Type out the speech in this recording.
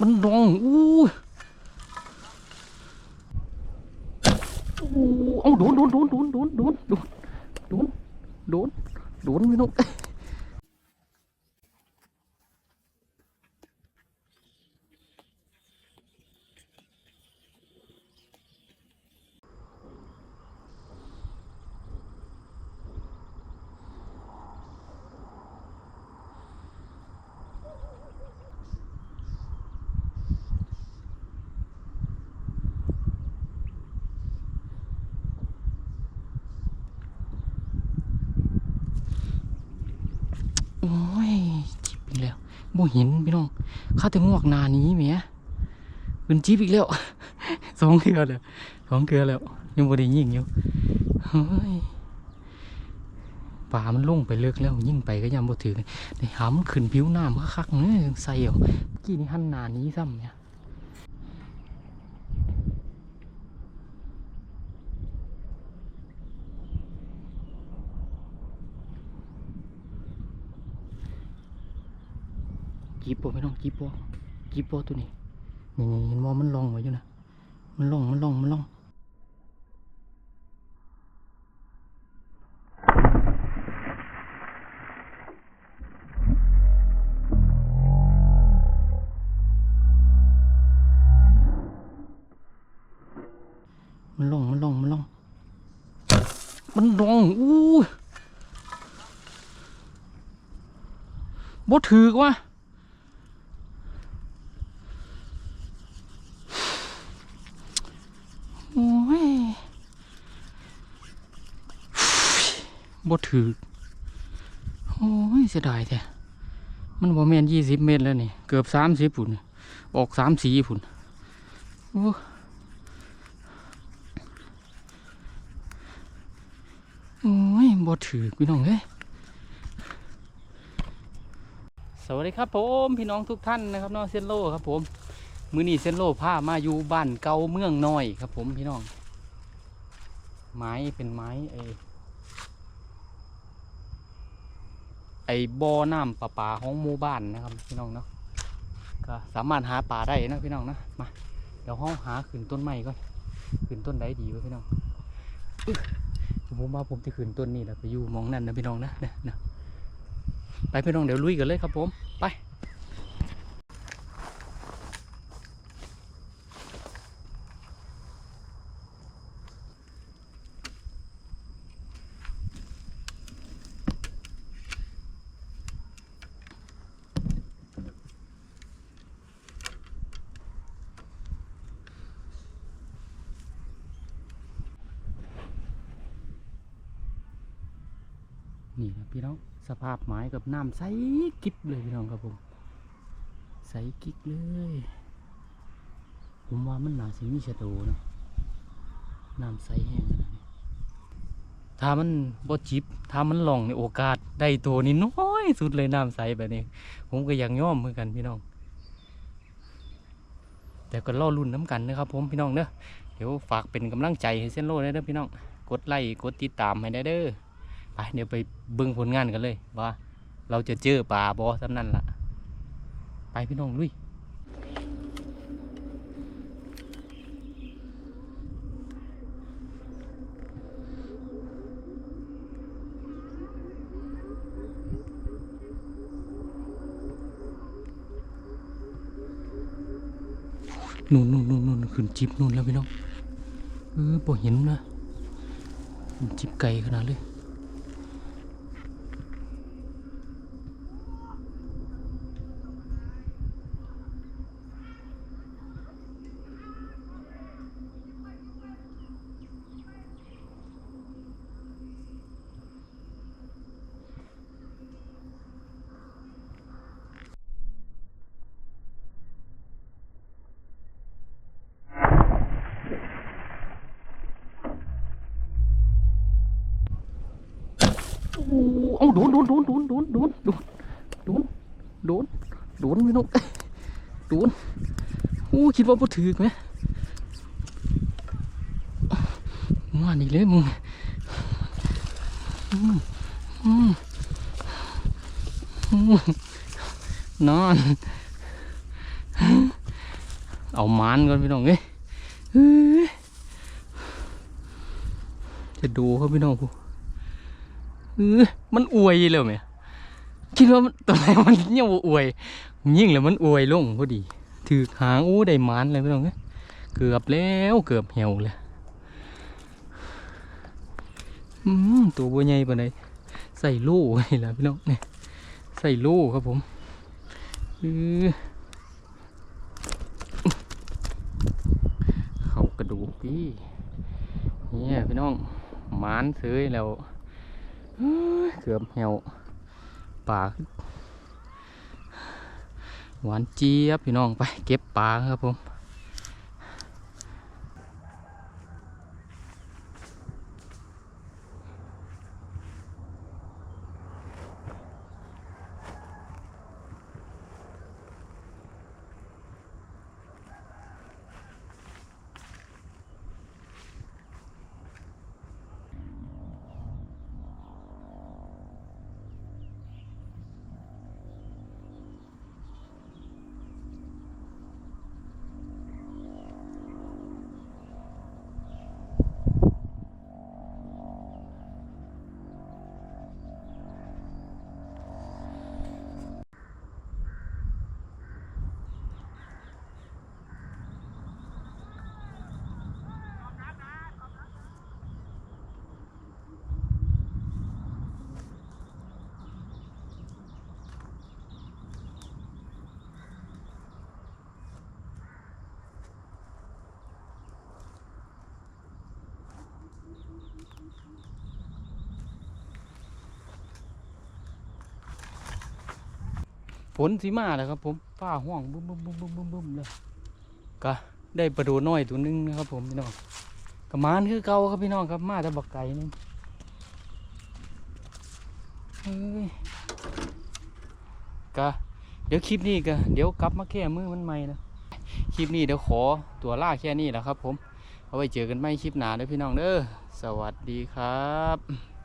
มันดองอู้อู้เอาโดนโดนโดนโดนโดนโดนโดนโดนโดนโดนพี่นก จิบอีกแล้วบ่เห็นพี่น้องข้าแต่งวกนานี้เมียเป็นจิบอีกแล้วสองเกลือแล้วสองเกลือแล้วยังบ่ได้ยิงอยู่เฮ้ยป่ามันลงไปเลิกแล้วยิ่งไปก็ยังบ่ถือในหามขึ้นผิวน้ำคักๆเนื้อใส่เอากี้นี่หันนานี้ซ้ำเนี่ย จีบปไม่ต้องจีบปจีบปตัวนี้นี่เห็นว่ามันลองไว้อยู่นะมันลองมันลองมันลองมันลงมันลงมันลงมันลงอู้บ่ถือกว่าโอ้ย บ่ถือโอ้ยเสียดายแท้มันบ่แม่นยี่สิบเมตรแล้วนี่ เกือบสามสิบพุ่นออกสามสีผุนโอ้โอ้ยบ่ถือพี่น้องเอ้ยสวัสดีครับผมพี่น้องทุกท่านนะครับน้องเซนโลครับผมมือนี้เซนโลพามาอยู่บ้านเก่าเมืองน้อยครับผมพี่น้อง ไม้เป็นไม้ไอ้ ไอ้บ่อน้ำประปาของหมู่บ้านนะครับพี่น้องเนาะก็สามารถหาปลาได้นะพี่น้องนะมาเดี๋ยวห้องหาขึ้นต้นไม้ก่อนขึ้นต้นใดดีวะพี่น้องผมว่าผมจะขึ้นต้นนี้แหละไปอยู่มองนั่นนะพี่น้องนะนะนะไปพี่น้องเดี๋ยวลุยกันเลยครับผมไป นี่นะพี่น้องสภาพไม้กับน้ำใสกิ๊บเลยพี่น้องครับผม ใสกิ๊กเลย ผมว่ามันหนาสิมีชะโดนะน้ำใสแห้งขนาดนี้ถ้ามันบ่จิบถ้ามันหล่องในโอกาสได้ตัวนี้น้อยสุดเลยน้ำใสแบบนี้ ผมก็อยากย่อมเหมือนกันพี่น้อง แต่ก็ล่อรุ่นน้ำกันนะครับผมพี่น้องเนอะเดี๋ยวฝากเป็นกำลังใจให้เส้นโลดได้เด้อพี่น้อง กดไลค์กดติดตามให้ได้เด้อ ไปเดี๋ยวไปเบิ่งผลงานกันเลย ว่า เราจะเจอป่าบอสำนั่นละไปพี่น้องลุยนู่นนู่นนู่นนู่นขึ้นจิบนู่นแล้วพี่น้องเออบ่เห็นนะจิบไก่ขนาดเลย โอ้โดนโดนโดนโดนโดนโดนโดนโดนโดนโดนไม่นกโดนโอ้คิดว่าบ่ถือไหมมานี่เลยมึงนอน เอามานก่อนพี่น้องเอ้ยเฮ้ยจะดูครับพี่น้องผู้ เออมันอวยเลยไหมคิดว่าตัวไหนมันเงี้ยอวย ยิ่งเลยมันอวยลงพอดี ถือหางอู้ได้มานเลยพี่น้องเกือบแล้วเกือบเหี่ยวเลยตัวบัวใหญ่ปานใดใส่ลูกนี่แหละพี่น้องเนี่ยใส่ลูกครับผมเออเขากระดูกพี่เนี่ยพี่น้องมานซื้อแล้ว เกือบเหี่ยวปลาหวานเจี๊ยบพี่น้องไปเก็บปลาครับผม ฝนสีมาแล้วครับ ผมฟ้าห้องบึ้มบึ้มบึ้มบึ้มบึ้มบึ้มเลยก็ได้ประโดน้อยตัวหนึงนะครับผมพี่น้องกระมานคือเก่าครับพี่น้องครับมาแต่บักไก่นึงก็เดี๋ยวคลิปนี้ก็เดี๋ยวกลับมาแก้มือมันใหม่นะคลิปนี้เดี๋ยวขอตัวล่าแค่นี้แหละครับ ผมเอาไว้เจอกันใหม่คลิปหนาเด้อพี่น้องเด้อสวัสดีครับ